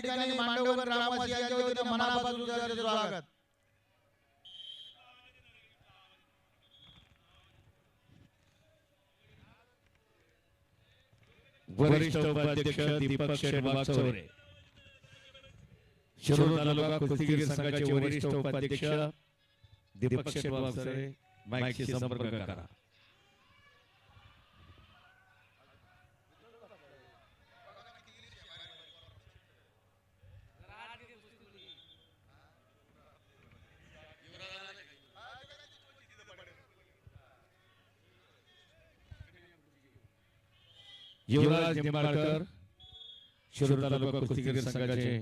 ठिकाणी मांडवकर ग्रामवासी यांच्या वतीने मनापासून स्वागत. वरिष्ठ उपाध्यक्ष दीपक शेरवाग चौरे. शिरूर तालुका कुस्तीगीर संघाचे वरिष्ठ उपाध्यक्ष दीपक शेरवाग चौरे. माईकशी संपर्क करा. युवराज निंबाळकर शिरूर तालुका कुस्तीगीर संघाचे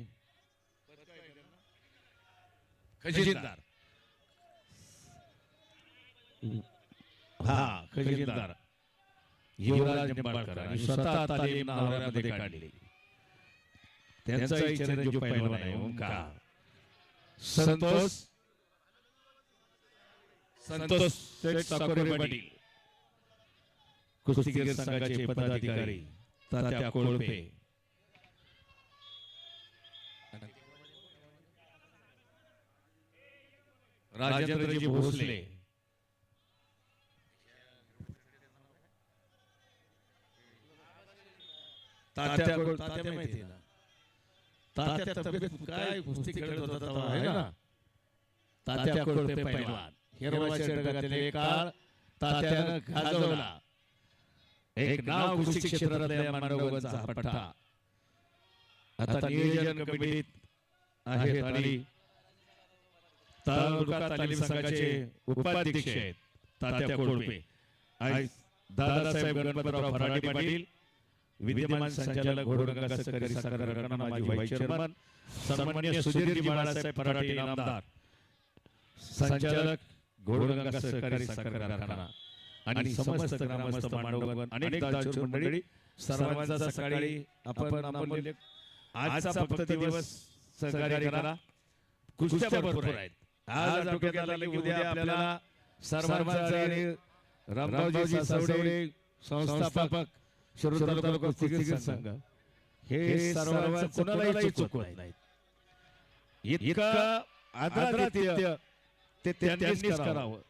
खजिनदार. हा खजिनदार. युवराज निंबाळकर आणि स्वतः तालीम नावामध्ये काढली. त्यांचाही चिरंजीव पैलवान आहे ओंकार. संतोष संतोष शेठ साकोरे पाटील. कुस्तीगीर संघाचे पदाधिकारी तात्या कोळपे. राजेंद्रजी भोसले. तात्या तात्या माहिती ना? तात्या तब्येत काय कुस्ती खेळत होता तेव्हा आहे ना? तात्या कोळपे पैलवान. हिरवाच्या जगातले एक काळ तात्यानं गाजवला. एक नाव कुस्ती क्षेत्रातल्या मांडवगडचा हा पट्टा आता नियोजन कमिटीत आहेत आणि तालुका तालीम संघाचे उपाध्यक्ष आहेत तात्या कोळपे. आणि दादासाहेब गणपतराव फराडी पाटील विद्यमान संचालक घोडगंगा सहकारी साखर माजी व्हाईस चेअरमन सन्मान्य सुधीरजी बाळासाहेब फराटे नामदार. संचालक घोडगंगा सहकारी साखर कारखाना. आणि समस्त ग्रामस्थ मांडवगण अनेक दालचूर मंडळी सर्वांचा सकाळी आपण अमूल्य आजचा फक्त दिवस सहकार्य करा. कुस्त्या भरपूर आहेत. आज डोक्यात आलं की उद्या आपल्याला सर्वांचा रामरावजी सासवडे संस्थापक शिरूर तालुका कुस्तीगीर संघ. हे सर्वांचं कोणालाही चुकवत नाहीत. इतकं आदरातिथ्य ते त्यांनीच करावं.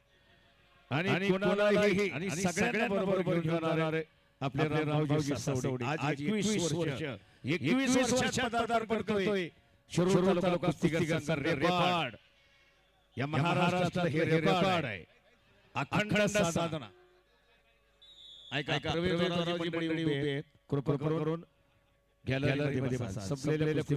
आणि कोणालाही आणि सगळ्यांना बरोबर घेऊन जाणारे आपले रामरावजी सासवडे. आज एकवीस वर्ष. एकवीस वर्षात पदार्पण करतोय. शिरूर तालुका कुस्तीगीरांचा रेकॉर्ड या महाराष्ट्रातलं हे रेकॉर्ड आहे. अखंड साधना. ऐका प्रवीण रावजी मंडळी उभे आहेत. कृपा करून गॅलरीमध्ये